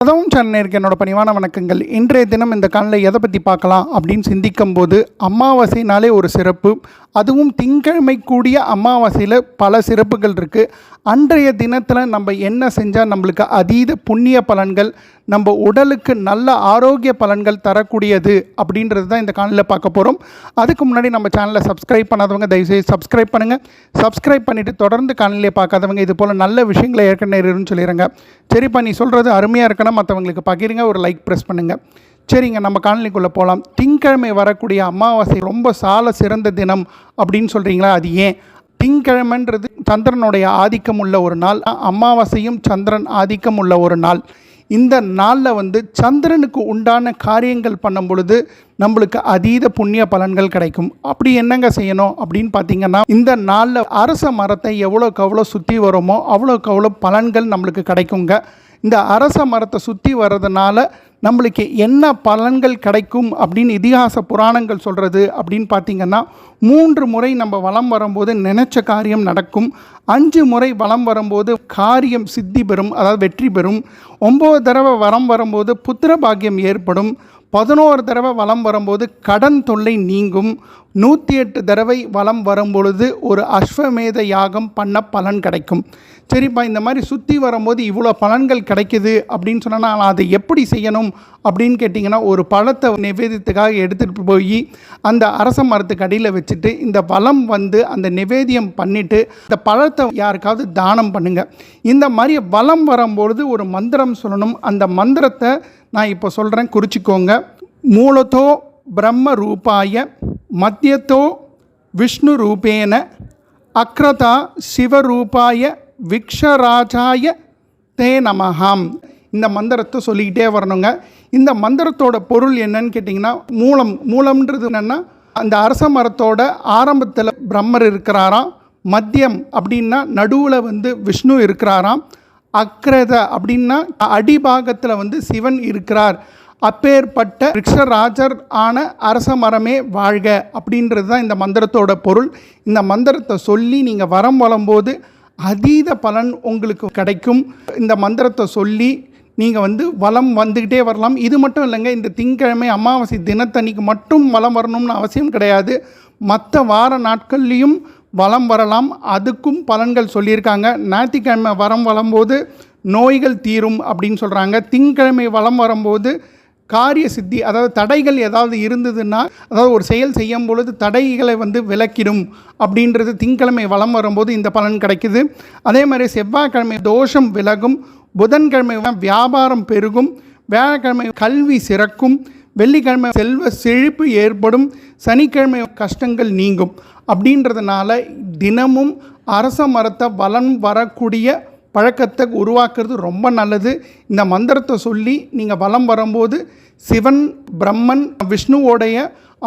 உதவும் சேனலுக்கு என்னோட பணிவான வணக்கங்கள். இன்றைய தினம் இந்த காலில் எதை பற்றி பார்க்கலாம் அப்படின்னு சிந்திக்கும் போது அமாவாசைனாலே ஒரு சிறப்பு. அதுவும் திங்கிழமை கூடிய அமாவாசையில் பல சிறப்புகள் இருக்குது அன்றைய தினத்தில் நம்ம என்ன செஞ்சால் நம்மளுக்கு அதீத புண்ணிய பலன்கள் நம்ம உடலுக்கு நல்ல ஆரோக்கிய பலன்கள் தரக்கூடியது அப்படின்றது தான் இந்த காலில் பார்க்க போகிறோம் அதுக்கு முன்னாடி நம்ம சேனலை சப்ஸ்கிரைப் பண்ணாதவங்க தயவுசெய்து சப்ஸ்கிரைப் பண்ணுங்கள் சப்ஸ்கிரைப் பண்ணிவிட்டு தொடர்ந்து காலையிலே பார்க்காதவங்க இது போல் நல்ல விஷயங்களை ஏற்கனவே இருக்குன்னு சொல்லிடுங்க சரிப்பா நீ சொல்கிறது அருமையாக இருக்கணும். மற்றவங்க எங்களுக்கு பகிருங்க ஒரு லைக் ப்ரெஸ் பண்ணுங்கள் சரிங்க நம்ம காலனிக்குள்ளே போகலாம் திங்கக்கிழமை வரக்கூடிய அமாவாசை ரொம்ப சால சிறந்த தினம் அப்படின்னு சொல்கிறீங்களா அது ஏன்? திங்கக்கிழமைன்றது சந்திரனுடைய ஆதிக்கம் உள்ள ஒரு நாள். அமாவாசையும் சந்திரன் ஆதிக்கம் உள்ள ஒரு நாள். இந்த நாளில் வந்து சந்திரனுக்கு உண்டான காரியங்கள் பண்ணும் பொழுது நம்மளுக்கு அதீத புண்ணிய பலன்கள் கிடைக்கும். அப்படி என்னங்க செய்யணும் அப்படின்னு பார்த்தீங்கன்னா இந்த நாளில் அரச மரத்தை எவ்வளோக்கு எவ்வளோ சுற்றி வரோமோ அவ்வளோக்கு அவ்வளோ பலன்கள் நம்மளுக்கு கிடைக்குங்க. இந்த அரச மரத்தை சுற்றி வர்றதுனால நம்மளுக்கு என்ன பலன்கள் கிடைக்கும் அப்படின்னு இதிகாச புராணங்கள் சொல்கிறது அப்படின்னு பார்த்தீங்கன்னா மூன்று முறை நம்ம வலம் வரும்போது நினச்ச காரியம் நடக்கும். அஞ்சு முறை வலம் வரும்போது காரியம் சித்தி பெறும் அதாவது வெற்றி பெறும். ஒம்பது தடவை வரம் வரும்போது புத்திர பாக்கியம் ஏற்படும். பதினோரு தடவை வலம் வரும்போது கடன் தொல்லை நீங்கும். நூற்றி எட்டு தடவை வலம் வரும்பொழுது ஒரு அஸ்வமேத யாகம் பண்ண பலன் கிடைக்கும். சரிப்பா இந்த மாதிரி சுற்றி வரும்போது இவ்வளோ பலன்கள் கிடைக்குது அப்படின்னு சொன்னால் நான் அதை எப்படி செய்யணும்? அப்படின்னு கேட்டிங்கன்னா ஒரு பழத்தை நிவேதியத்துக்காக எடுத்துகிட்டு போய் அந்த அரச மரத்துக்கு அடியில் வச்சுட்டு இந்த வளம் வந்து அந்த நிவேதியம் பண்ணிவிட்டு இந்த பழத்தை யாருக்காவது தானம் பண்ணுங்கள் இந்த மாதிரி வளம் வரும்பொழுது ஒரு மந்திரம் சொல்லணும். அந்த மந்திரத்தை நான் இப்போ சொல்கிறேன் குறிச்சிக்கோங்க. மூலத்தோ பிரம்ம ரூபாய மத்தியத்தோ விஷ்ணு ரூபேன அக்ரதா சிவரூபாய விக்ஷராஜாய தே நமஹாம். இந்த மந்திரத்தை சொல்லிக்கிட்டே வரணுங்க. இந்த மந்திரத்தோட பொருள் என்னன்னு கேட்டிங்கன்னா மூலம் மூலம்ன்றது என்னென்னா அந்த அரச மரத்தோட ஆரம்பத்தில் பிரம்மர் இருக்கிறாராம் மத்தியம் அப்படின்னா நடுவில் வந்து விஷ்ணு இருக்கிறாராம் அக்ரத அப்படின்னா அடிபாகத்தில் வந்து சிவன் இருக்கிறார். அப்பேற்பட்ட ரிக்ஷராஜர் ஆன அரச மரமே வாழ்க அப்படின்றது தான் இந்த மந்திரத்தோட பொருள். இந்த மந்திரத்தை சொல்லி நீங்கள் வரம் வளம்போது அதீத பலன் உங்களுக்கு கிடைக்கும். இந்த மந்திரத்தை சொல்லி நீங்கள் வந்து வளம் வந்துக்கிட்டே வரலாம். இது மட்டும் இல்லைங்க இந்த திங்கக்கிழமை அமாவாசை தினத்தன்னைக்கு மட்டும் வளம் வரணும்னு அவசியம் கிடையாது. மற்ற வார நாட்கள்லேயும் வளம் வரலாம். அதுக்கும் பலன்கள் சொல்லியிருக்காங்க. ஞாயிற்றுக்கிழமை வரம் வரும்போது நோய்கள் தீரும் அப்படின்னு சொல்கிறாங்க திங்கக்கிழமை வளம் வரும்போது காரிய சித்தி அதாவது தடைகள் ஏதாவது இருந்ததுன்னா அதாவது ஒரு செயல் செய்யும் பொழுது தடைகளை வந்து விலக்கிடும் அப்படின்றது திங்கக்கிழமை வலம் வரும்போது இந்த பலன் கிடைக்குது. அதே மாதிரி செவ்வாய்க்கிழமை தோஷம் விலகும் புதன்கிழமை வியாபாரம் பெருகும் வியாழக்கிழமை கல்வி சிறக்கும் வெள்ளிக்கிழமை செல்வ செழிப்பு ஏற்படும் சனிக்கிழமை கஷ்டங்கள் நீங்கும். அப்படின்றதுனால தினமும் அரச மரத்தை வளம் வரக்கூடிய பழக்கத்தை உருவாக்குறது ரொம்ப நல்லது. இந்த மந்திரத்தை சொல்லி நீங்கள் வலம் வரும்போது சிவன் பிரம்மன் விஷ்ணுவோடைய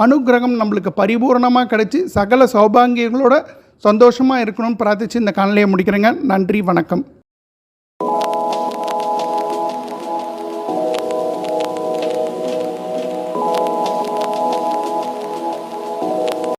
அனுகிரகம் நம்மளுக்கு பரிபூர்ணமாக கிடைச்சி சகல சௌபாகியங்களோட சந்தோஷமாக இருக்கணும்னு பிரார்த்திச்சு இந்த காணொலியை முடிக்கிறேங்க. நன்றி வணக்கம்.